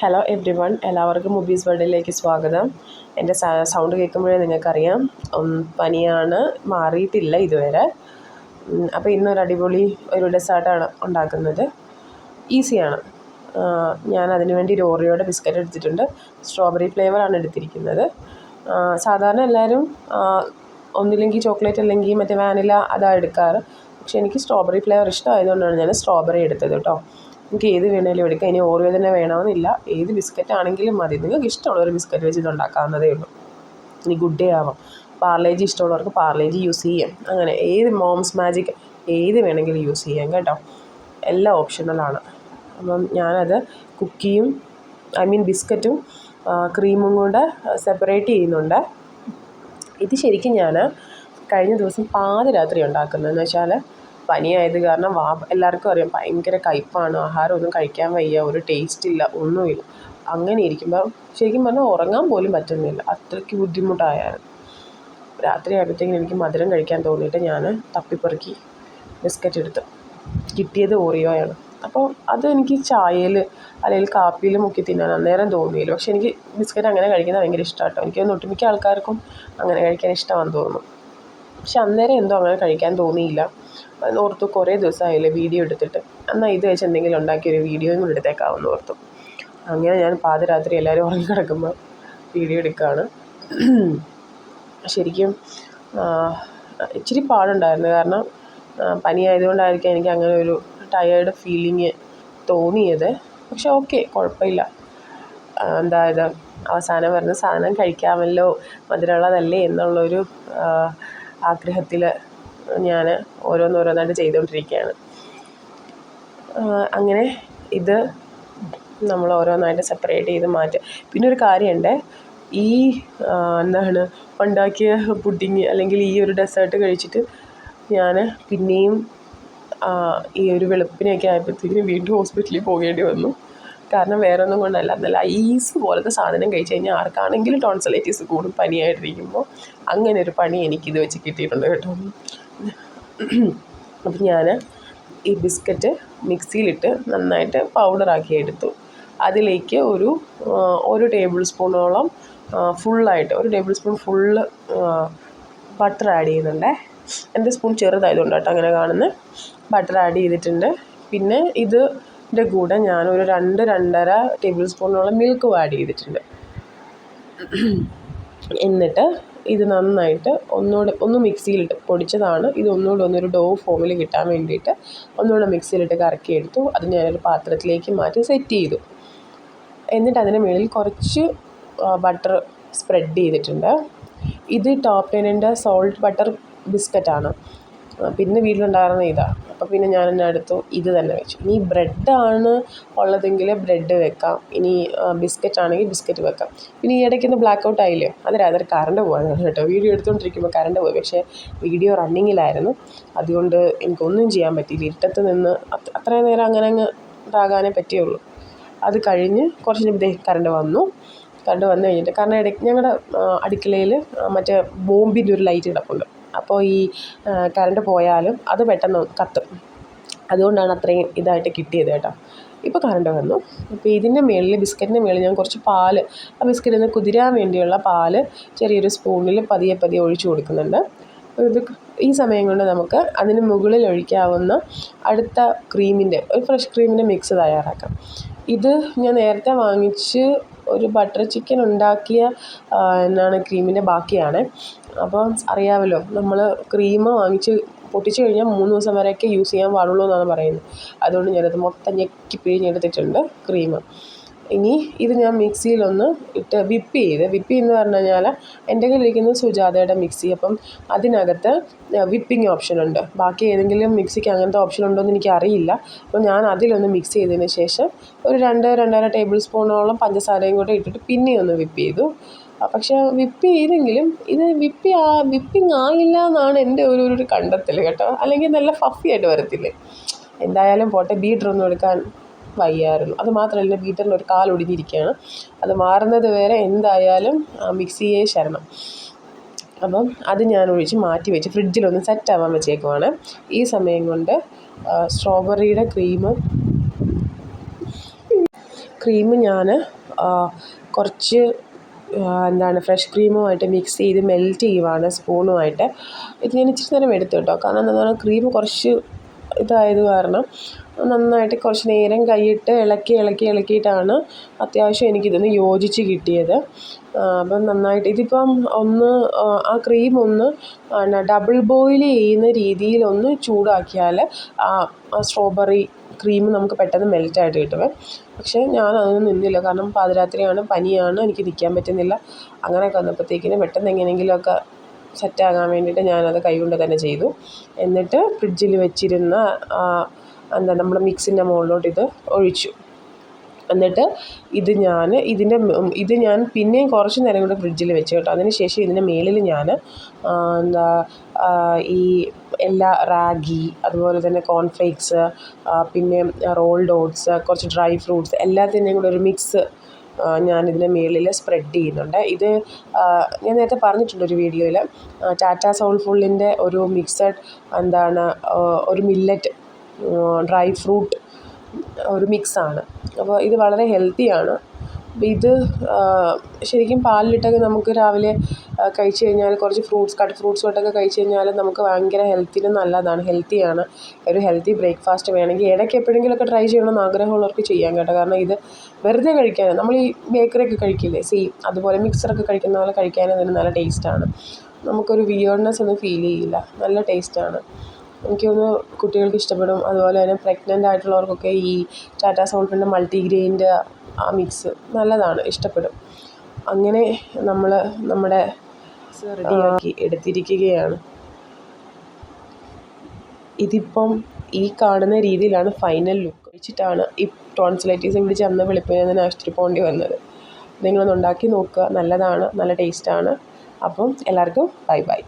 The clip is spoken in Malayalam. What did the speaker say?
ഹലോ എവ്രി വൺ എല്ലാവർക്കും മുബീസ് വേൾഡിലേക്ക് സ്വാഗതം. എന്റെ സൗണ്ട് കേൾക്കുമ്പോഴേ നിങ്ങൾക്കറിയാം. പനിയാണ് മാറിയിട്ടില്ല ഇതുവരെ. അപ്പോൾ ഇന്നൊരു അടിപൊളി ഒരു ഡെസേർട്ടാണ് ഉണ്ടാക്കുന്നത്. ഈസിയാണ് ഞാൻ അതിന് വേണ്ടി ഒരു ബിസ്ക്കറ്റ് എടുത്തിട്ടുണ്ട്. സ്ട്രോബെറി ഫ്ലേവറാണ് എടുത്തിരിക്കുന്നത്. സാധാരണ എല്ലാവരും ഒന്നില്ലെങ്കിൽ ചോക്ലേറ്റ് അല്ലെങ്കിൽ മറ്റേ വാനില അതാണ് എടുക്കാറ്. പക്ഷേ എനിക്ക് സ്ട്രോബെറി ഫ്ലേവർ ഇഷ്ടമായതുകൊണ്ടാണ് ഞാൻ സ്ട്രോബെറി എടുത്തത് കേട്ടോ. നിങ്ങൾക്ക് ഏത് വേണേലും എടുക്കാം. ഇനി ഓറിയോ തന്നെ വേണമെന്നില്ല. ഏത് ബിസ്ക്കറ്റ് ആണെങ്കിലും മതി. നിങ്ങൾക്ക് ഇഷ്ടമുള്ള ഒരു ബിസ്ക്കറ്റ് വെച്ചിട്ട് ഉണ്ടാക്കാവുന്നതേ ഉള്ളൂ. ഇനി ഗുഡ് ഡേ ആവാം. പാർലേജി ഇഷ്ടമുള്ളവർക്ക് പാർലേജി യൂസ് ചെയ്യാം. അങ്ങനെ ഏത് മോംസ് മാജിക് ഏത് വേണമെങ്കിലും യൂസ് ചെയ്യാം കേട്ടോ. എല്ലാം ഓപ്ഷണലാണ് അപ്പം ഞാനത് കുക്കിയും ഐ മീൻ ബിസ്ക്കറ്റും ക്രീമും കൂടെ സെപ്പറേറ്റ് ചെയ്യുന്നുണ്ട്. ഇത് ശരിക്കും ഞാൻ കഴിഞ്ഞ ദിവസം പാതിരാത്രി ഉണ്ടാക്കുന്നതെന്ന് വെച്ചാൽ പനിയായത് കാരണം വാ എല്ലാവർക്കും അറിയാം ഭയങ്കര കയ്പ്പാണ് ആഹാരം ഒന്നും കഴിക്കാൻ വയ്യ ഒരു ടേസ്റ്റ് ഇല്ല ഒന്നുമില്ല. അങ്ങനെ ഇരിക്കുമ്പോൾ ശരിക്കും പറഞ്ഞാൽ ഉറങ്ങാൻ പോലും പറ്റുന്നില്ല. അത്രയ്ക്ക് ബുദ്ധിമുട്ടായായിരുന്നു രാത്രി ആയപ്പോഴത്തേക്കും എനിക്ക് മധുരം കഴിക്കാൻ തോന്നിയിട്ട് ഞാൻ തപ്പിപ്പെറുക്കി ബിസ്ക്കറ്റ് എടുത്ത് കിട്ടിയത് ഓറിയോയാണ് അപ്പോൾ അത് എനിക്ക് ചായയിൽ അല്ലെങ്കിൽ കാപ്പിയിൽ മുക്കി തിന്നാൻ അന്നേരം തോന്നിയില്ല. പക്ഷേ എനിക്ക് ബിസ്ക്കറ്റ് അങ്ങനെ കഴിക്കുന്നത് ഭയങ്കര ഇഷ്ടമാണ് കേട്ടോ എനിക്ക് ഒട്ടുമിക്ക ആൾക്കാർക്കും അങ്ങനെ കഴിക്കാൻ ഇഷ്ടമാണെന്ന് തോന്നുന്നു. പക്ഷെ അന്നേരം എന്തോ അങ്ങനെ കഴിക്കാൻ തോന്നിയില്ല. ഓർത്തു കുറേ ദിവസമായില്ലേ വീഡിയോ എടുത്തിട്ട്. എന്നാൽ ഇത് വെച്ച് എന്തെങ്കിലും ഉണ്ടാക്കിയ ഒരു വീഡിയോയും കൂടി എടുത്തേക്കാമെന്ന് ഓർത്തു. അങ്ങനെ ഞാൻ പാതിരാത്രി എല്ലാവരും ഉറങ്ങി കിടക്കുമ്പോൾ വീഡിയോ എടുക്കുകയാണ്. ശരിക്കും ഇച്ചിരി പാടുണ്ടായിരുന്നു. കാരണം പനിയായതുകൊണ്ടായിരിക്കും പനി എനിക്ക് അങ്ങനെ ഒരു ടയേർഡ് ഫീലിങ് തോന്നിയത്. പക്ഷെ ഓക്കെ കുഴപ്പമില്ല. എന്തായത് അവസാനം വരുന്ന സാധനം കഴിക്കാമല്ലോ മധുരമുള്ളതല്ലേ എന്നുള്ളൊരു ആഗ്രഹത്തിൽ ഞാൻ ഓരോന്നോരോന്നായിട്ട് ചെയ്തുകൊണ്ടിരിക്കുകയാണ്. അങ്ങനെ ഇത് നമ്മൾ ഓരോന്നായിട്ട് സെപ്പറേറ്റ് ചെയ്ത് മാറ്റുക. പിന്നെ ഒരു കാര്യമുണ്ട് ഈ എന്താണ് ഉണ്ടാക്കിയ പുഡിങ് അല്ലെങ്കിൽ ഈ ഒരു ഡെസേർട്ട് കഴിച്ചിട്ട് ഞാൻ പിന്നെയും ഈ ഒരു വെളുപ്പിനെയൊക്കെ ആയപ്പോഴത്തേക്കിനും വീണ്ടും ഹോസ്പിറ്റലിൽ പോകേണ്ടി വന്നു. കാരണം വേറെ ഒന്നും കൊണ്ടല്ല. നല്ല ഐസ് പോലത്തെ സാധനം കഴിച്ച് കഴിഞ്ഞാൽ ആർക്കാണെങ്കിലും ടോൺസലൈറ്റീസ് കൂടും പനിയായിട്ടിരിക്കുമ്പോൾ അങ്ങനെ ഒരു പണി എനിക്കിത് വെച്ച് കിട്ടിയിട്ടുണ്ട് കേട്ടോ. അപ്പം ഞാൻ ഈ ബിസ്ക്കറ്റ് മിക്സിയിലിട്ട് നന്നായിട്ട് പൗഡറാക്കി എടുത്തു. അതിലേക്ക് ഒരു ഒരു ടേബിൾ സ്പൂണോളം ഫുള്ളായിട്ട് ഒരു table spoon full butter add ചെയ്യുന്നുണ്ടേ. എന്റെ സ്പൂൺ ചെറുതായതുകൊണ്ട് കേട്ടോ അങ്ങനെ കാണുന്നത് ബട്ടർ ആഡ് ചെയ്തിട്ടുണ്ട്. പിന്നെ ഇതിന്റെ കൂടെ ഞാനൊരു രണ്ട് രണ്ടര ടേബിൾ സ്പൂണോളം മിൽക്ക് ആഡ് ചെയ്തിട്ടുണ്ട്. എന്നിട്ട് ഇത് നന്നായിട്ട് ഒന്നുകൂടെ ഒന്ന് മിക്സിയിലിട്ട് പൊടിച്ചതാണ്. ഇത് ഒന്നുകൂടെ ഒന്നൊരു ഡോ ഫോമിൽ കിട്ടാൻ വേണ്ടിയിട്ട് ഒന്നുകൂടെ മിക്സിയിലിട്ട് കറക്കിയെടുത്തു അത് ഞാനൊരു പാത്രത്തിലേക്ക് മാറ്റി സെറ്റ് ചെയ്തു. എന്നിട്ട് അതിന് മുകളിൽ കുറച്ച് ബട്ടർ സ്പ്രെഡ് ചെയ്തിട്ടുണ്ട്. ഇത് ടോപ്പ് ടെന്നിന്റെ സോൾട്ട് ബട്ടർ ബിസ്ക്കറ്റാണ് പിന്നെ വീട്ടിലുണ്ടായിരുന്ന ഇതാണ് അപ്പോൾ പിന്നെ ഞാൻ എന്നെ എടുത്തു ഇത് തന്നെ വെച്ചു. ഇനി ബ്രെഡാണ് ഉള്ളതെങ്കിൽ ബ്രെഡ് വെക്കാം. ഇനി ബിസ്ക്കറ്റ് ആണെങ്കിൽ ബിസ്ക്കറ്റ് വെക്കാം. പിന്നെ ഈ ഇടയ്ക്ക് ഇടയ്ക്കൊന്ന് ബ്ലാക്ക് ഔട്ട് ആയില്ലേ? അത് രാത്രി കറണ്ട് പോയതാണ് കേട്ടോ. വീഡിയോ എടുത്തുകൊണ്ടിരിക്കുമ്പോൾ കറണ്ട് പോയി. പക്ഷേ വീഡിയോ റണ്ണിങ്ങിലായിരുന്നു അതുകൊണ്ട് എനിക്കൊന്നും ചെയ്യാൻ പറ്റിയില്ല. ഇരുട്ടത്ത് നിന്ന് അത് അത്രയും നേരം അങ്ങനെ അങ്ങ് ഇതാകാനേ പറ്റിയുള്ളൂ. അത് കഴിഞ്ഞ് കുറച്ച് കഴിഞ്ഞപ്പോൾ ദേ കറണ്ട് വന്നു. കറണ്ട് വന്നു കഴിഞ്ഞിട്ട് കാരണം ഇടയ്ക്ക് ഞങ്ങളുടെ അടുക്കളയിൽ മറ്റേ ബോംബിന്റെ ഒരു ലൈറ്റ് കിടപ്പുണ്ട്. അപ്പോൾ ഈ കറണ്ട് പോയാലും അത് പെട്ടെന്ന് കത്തും. അതുകൊണ്ടാണ് അത്രയും ഇതായിട്ട് കിട്ടിയത് കേട്ടോ. ഇപ്പോൾ കറണ്ട് വന്നു. അപ്പോൾ ഇതിന്റെ മുകളിൽ ബിസ്ക്കറ്റിന്റെ മുകളിൽ ഞാൻ കുറച്ച് പാൽ ആ ബിസ്ക്കറ്റിൽ നിന്ന് കുതിരാൻ വേണ്ടിയുള്ള പാൽ ചെറിയൊരു സ്പൂണിൽ പതിയെ പതിയെ ഒഴിച്ചു കൊടുക്കുന്നുണ്ട്. ഇത് ഈ സമയം കൊണ്ട് നമുക്ക് അതിന് മുകളിൽ ഒഴിക്കാവുന്ന അടുത്ത ക്രീമിന്റെ ഒരു ഫ്രഷ് ക്രീമിന്റെ മിക്സ് തയ്യാറാക്കാം. ഇത് ഞാൻ നേരത്തെ വാങ്ങിച്ച് ഒരു ബട്ടർ ചിക്കൻ ഉണ്ടാക്കിയ എന്നാണ് ക്രീമിന്റെ ബാക്കിയാണ്. അപ്പോൾ അറിയാമല്ലോ നമ്മൾ ക്രീം വാങ്ങിച്ച് പൊട്ടിച്ച് കഴിഞ്ഞാൽ മൂന്ന് ദിവസം വരെയൊക്കെ യൂസ് ചെയ്യാൻ പാടുള്ളൂ എന്നാണ് പറയുന്നത്. അതുകൊണ്ട് ഞാനത് മൊത്തം ഞെക്കി പിഴിഞ്ഞെടുത്തിട്ടുണ്ട് ക്രീം. ഇനി ഇത് ഞാൻ മിക്സിയിലൊന്ന് ഇട്ട് വിപ്പ് ചെയ്ത് വിപ്പി എന്ന് പറഞ്ഞു കഴിഞ്ഞാൽ എന്റെ കയ്യിലിരിക്കുന്നത് സുജാതയുടെ മിക്സി. അപ്പം അതിനകത്ത് വിപ്പിംഗ് ഓപ്ഷൻ ഉണ്ട്. ബാക്കി ഏതെങ്കിലും മിക്സിക്ക് അങ്ങനത്തെ ഓപ്ഷൻ ഉണ്ടോ എന്ന് എനിക്കറിയില്ല അപ്പോൾ ഞാൻ അതിലൊന്ന് മിക്സ് ചെയ്തതിന് ശേഷം ഒരു രണ്ട് രണ്ടര ടേബിൾ സ്പൂണോളം പഞ്ചസാരയും കൂടെ ഇട്ടിട്ട് പിന്നെയും ഒന്ന് വിപ്പ് ചെയ്തു. പക്ഷേ വിപ്പ് ചെയ്തെങ്കിലും ഇത് വിപ്പി ആ വിപ്പിംഗ് ആയില്ല എന്നാണ് എന്റെ ഒരു ഒരു കണ്ടെത്തൽ കേട്ടോ. അല്ലെങ്കിൽ നല്ല ഫഫി ആയിട്ട് വരത്തില്ലേ. എന്തായാലും പോട്ടെ ബീറ്ററൊന്നും എടുക്കാൻ വയ്യായിരുന്നു. അത് ബീറ്ററിന് ഒരു കാൽ ഒടിഞ്ഞിരിക്കുകയാണ്. അത് മാറുന്നത് വരെ എന്തായാലും മിക്സിയെ ശരണം. അപ്പം അത് ഞാൻ ഒഴിച്ച് മാറ്റി വെച്ച് ഫ്രിഡ്ജിലൊന്ന് സെറ്റ് ആവാൻ വെച്ചേക്കുവാണ്. ഈ സമയം കൊണ്ട് സ്ട്രോബെറിയുടെ ക്രീം ക്രീം ഞാൻ കുറച്ച് എന്താണ് ഫ്രഷ് ക്രീമുമായിട്ട് മിക്സ് ചെയ്ത് മെൽറ്റ് ചെയ്യുവാണ് സ്പൂണുമായിട്ട്. ഇത് ഞാൻ ഇച്ചിരി നേരം എടുത്തു കേട്ടോ. കാരണം എന്താണ് ക്രീം കുറച്ച് ഇതായത് കാരണം നന്നായിട്ട് കുറച്ച് നേരം കൈയിട്ട് ഇളക്കി ഇളക്കി ഇളക്കിയിട്ടാണ് അത്യാവശ്യം എനിക്കിതൊന്ന് യോജിച്ച് കിട്ടിയത്. അപ്പം നന്നായിട്ട് ഇതിപ്പം ഒന്ന് ആ ക്രീം ഒന്ന് ഡബിൾ ബോയിൽ ചെയ്യുന്ന രീതിയിലൊന്ന് ചൂടാക്കിയാൽ ആ സ്ട്രോബെറി ക്രീം നമുക്ക് പെട്ടെന്ന് മെൽറ്റായിട്ട് കിട്ടുമേ പക്ഷേ ഞാൻ അതൊന്നും നിന്നില്ല. കാരണം പാതിരാത്രിയാണ് പനിയാണ് എനിക്ക് നിൽക്കാൻ പറ്റുന്നില്ല. അങ്ങനെയൊക്കെ വന്നപ്പോഴത്തേക്കിന് പെട്ടെന്ന് എങ്ങനെയെങ്കിലുമൊക്കെ സെറ്റാകാൻ വേണ്ടിയിട്ട് ഞാനത് കൈകൊണ്ട് തന്നെ ചെയ്തു. എന്നിട്ട് ഫ്രിഡ്ജിൽ വെച്ചിരുന്ന എന്താ നമ്മുടെ മിക്സിന്റെ മുകളിലോട്ട് ഇത് ഒഴിച്ചു. എന്നിട്ട് ഇത് ഞാൻ ഇതിന്റെ ഇത് ഞാൻ പിന്നെയും കുറച്ച് നേരം കൂടെ ഫ്രിഡ്ജിൽ വെച്ചു കേട്ടോ. അതിന് ശേഷം ഇതിന്റെ മേളിൽ ഞാൻ എന്താ ഈ എല്ലാ റാഗി അതുപോലെ തന്നെ കോൺഫ്ലേക്സ് പിന്നെ റോൾഡ് ഓട്സ് കുറച്ച് ഡ്രൈ ഫ്രൂട്ട്സ് എല്ലാത്തിന്റെയും കൂടെ ഒരു മിക്സ് ഞാനിതിന്റെ മുകളിൽ സ്പ്രെഡ് ചെയ്യുന്നുണ്ട്. ഇത് ഞാൻ നേരത്തെ പറഞ്ഞിട്ടുണ്ട് ഒരു വീഡിയോയിൽ ടാറ്റ സോൾഫുള്ളിന്റെ ഒരു മിക്സഡ് എന്താണ് ഒരു മില്ലറ്റ് ഡ്രൈ ഫ്രൂട്ട് ഒരു മിക്സാണ് അപ്പോൾ ഇത് വളരെ ഹെൽത്തിയാണ് ഇത് ശരിക്കും പാലിലിട്ടൊക്കെ നമുക്ക് രാവിലെ കഴിച്ച് കഴിഞ്ഞാൽ കുറച്ച് ഫ്രൂട്ട്സ് കട്ട് ഫ്രൂട്ട്സ് തൊട്ടൊക്കെ കഴിച്ച് കഴിഞ്ഞാൽ നമുക്ക് ഭയങ്കര ഹെൽത്തിന് നല്ലതാണ് ഹെൽത്തിയാണ്. ഒരു ഹെൽത്തി ബ്രേക്ക്ഫാസ്റ്റ് വേണമെങ്കിൽ ഇടയ്ക്ക് എപ്പോഴെങ്കിലുമൊക്കെ ട്രൈ ചെയ്യണമെന്ന് ആഗ്രഹമുള്ളവർക്ക് ചെയ്യാം കേട്ടോ. കാരണം ഇത് വെറുതെ കഴിക്കാൻ നമ്മൾ ഈ ബേക്കറിയൊക്കെ കഴിക്കില്ലേ സെയിം. അതുപോലെ മിക്സറൊക്കെ കഴിക്കുന്ന പോലെ കഴിക്കാൻ ഇതിന് നല്ല ടേസ്റ്റാണ്. നമുക്കൊരു വിയേർഡ്നെസ് ഒന്നും ഫീൽ ചെയ്യില്ല. നല്ല ടേസ്റ്റാണ്. എനിക്ക് കുട്ടികൾക്ക് ഇഷ്ടപ്പെടും. അതുപോലെ തന്നെ പ്രഗ്നന്റ് ആയിട്ടുള്ളവർക്കൊക്കെ ഈ ടാറ്റാ സോൾട്ടിന്റെ മൾട്ടിഗ്രെയിന്റെ ആ മിക്സ് നല്ലതാണ് ഇഷ്ടപ്പെടും. അങ്ങനെ നമ്മൾ നമ്മുടെ റെഡിയാക്കി എടുത്തിരിക്കുകയാണ്. ഇതിപ്പം ഈ കാണുന്ന രീതിയിലാണ് ഫൈനൽ ലുക്ക് വെച്ചിട്ടാണ് ഈ ടോൺസിലൈറ്റീസ് പിടിച്ച് അന്ന് വെളുപ്പിനെ ആശുപത്രി പോകേണ്ടി വന്നത്. നിങ്ങളൊന്ന് ഉണ്ടാക്കി നോക്കുക. നല്ലതാണ് നല്ല ടേസ്റ്റാണ് അപ്പം എല്ലാവർക്കും ബൈ ബൈ